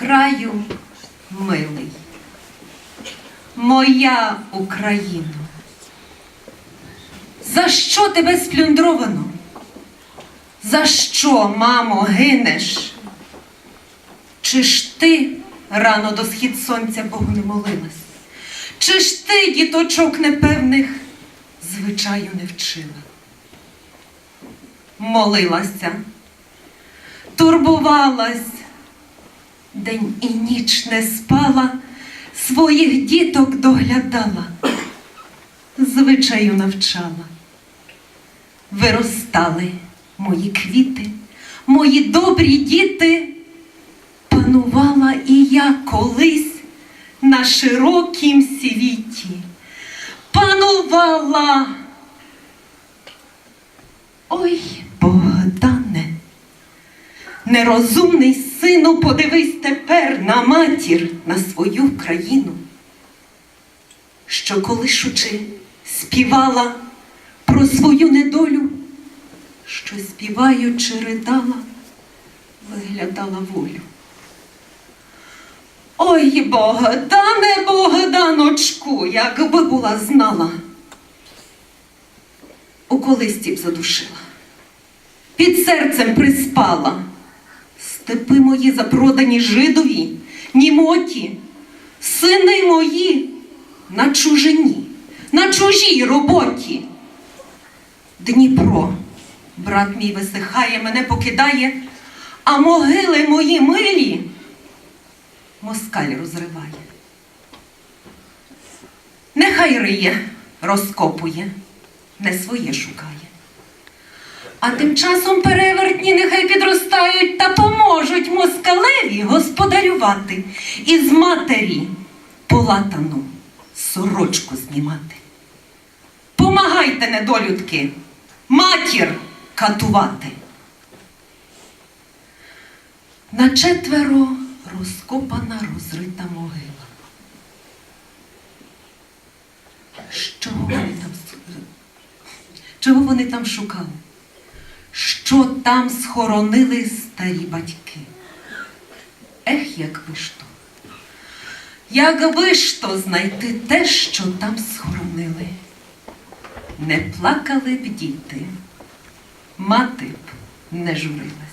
краю милий, моя Україно, за що тебе сплюндровано? За що, мамо, гинеш? Чи ж ти рано до схід сонця Богу не молилась? Чи ж ти, діточок непевних, звичаю не вчила? Молилася, турбувалась, день і ніч не спала, своїх діток доглядала, звичаю навчала. Виростали мої квіти, мої добрі діти, панувала і я колись на широкім світі. Панувала. Ой, Богдане, нерозумний сину, подивись тепер на матір, на свою країну, що колишучи співала про свою недолю, що співаючи ридала, виглядала волю. Ой, Богдане, Богданочку, якби була знала, у колисті б задушила, під серцем приспала. Степи мої запродані жидові, німоті, сини мої на чужині, на чужій роботі. Дніпро, брат мій висихає, мене покидає, а могили мої милі москаль розриває. Нехай риє, розкопує, не своє шукає. А тим часом перевертні нехай підростають та поможуть москалеві господарювати і з матері полатану сорочку знімати. Помагайте, недолюдки, матір катувати. На четверо розкопана розрита могила. Що вони там чого вони там шукали? Що там схоронили старі батьки? Ех, якби ж то. Якби ж то знайти те, що там схоронили. Не плакали б діти, мати б не журилась.